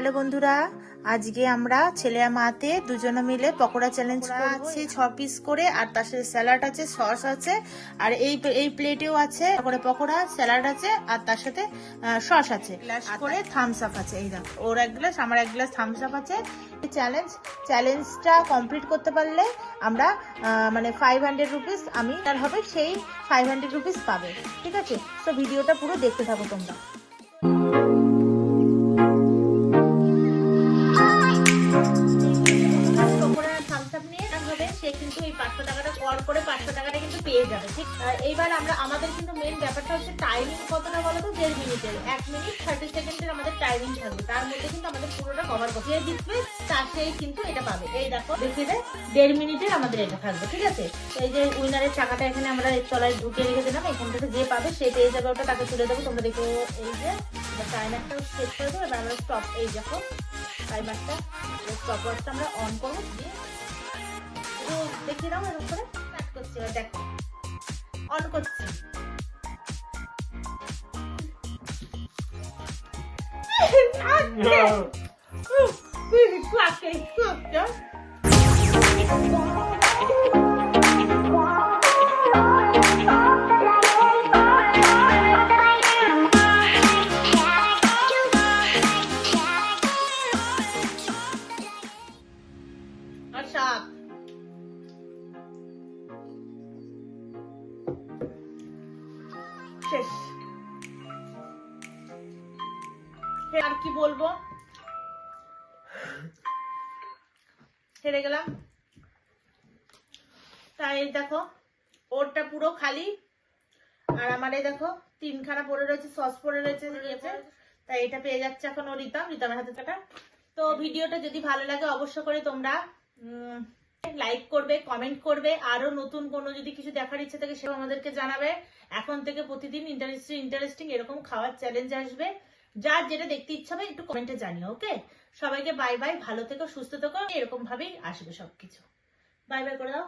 Hello বন্ধুরা আজকে আমরা ছেলে মাতে দুজনে মিলে পকোড়া চ্যালেঞ্জ আছে ছ পিস করে আর তার সাথে স্যালাড আছে সস আছে আর এই এই প্লেটেও আছে তারপরে পকোড়া স্যালাড আছে আর তার সাথে সস আছে। গ্লাস করে থামস আপ আছে এই দেখো। ওর এক গ্লাস আমার এক গ্লাস থামস আপ আছে। চ্যালেঞ্জ চ্যালেঞ্জটা কমপ্লিট করতে পারলে আমরা মানে ফাইভ হান্ড্রেড রুপিস আমি আর হবে সেই ফাইভ হান্ড্রেড রুপিস পাবে। ঠিক আছে? তো ভিডিওটা পুরো দেখতে থাকো তোমরা। পাঁচশো টাকাটা কিন্তু পেয়ে যাবে, ঠিক? এইবার আমরা, আমাদের কিন্তু মেন ব্যাপারটা হচ্ছে টাইমিং কতটা বলো তো? দেড় মিনিটের, এক মিনিট থার্টি সেকেন্ডের আমাদের টাইমিং থাকবে। তার মধ্যে কিন্তু আমাদের পুরোটা কভার করবে যে জিতবে, তার সেই কিন্তু এটা পাবে। এই দেখো দেখিয়ে দে দেড় মিনিটের আমাদের এটা থাকবে, ঠিক আছে? এই যে উইনারের টাকাটা এখানে আমরা এর তলায় ঢুকিয়ে রেখে দিলাম। এখান থেকে যে পাবে, সে পেয়ে যাবে, ওটা তাকে তুলে দেবো। তোমরা দেখো, এই যে টাইমারটাও সেট করে দেবো। এবার আমরা স্টপ এই দেখো টাইমারটা স্টপ ওয়াচটা আমরা অন করব। দিয়ে দেখিয়ে দাও এরকম করে স্টার্ট করছি এবার দেখো অন করছি আর শেষ। আর কি বলব? হেরে গেলাম। তাই দেখো ওরটা পুরো খালি। আর আমার এই দেখো তিনখানা পড়ে রয়েছে সস পড়ে রয়েছে তাই এটা পেয়ে যাচ্ছে এখন ও রিতাম রিতামের হাতে তো ভিডিওটা যদি ভালো লাগে অবশ্য করে তোমরা লাইক করবে কমেন্ট করবে, আরও নতুন কোনো যদি কিছু দেখার ইচ্ছে থাকে সেও আমাদেরকে জানাবে। এখন থেকে প্রতিদিন ইন্টারেস্টিং ইন্টারেস্টিং এরকম খাওয়ার চ্যালেঞ্জ আসবে। যার যেটা দেখতে ইচ্ছা হবে একটু কমেন্টে জানিও ওকে সবাইকে বাই বাই ভালো থেকো, সুস্থ থেকো এরকম ভাবেই আসবে সবকিছু। বাই বাই করে দাও।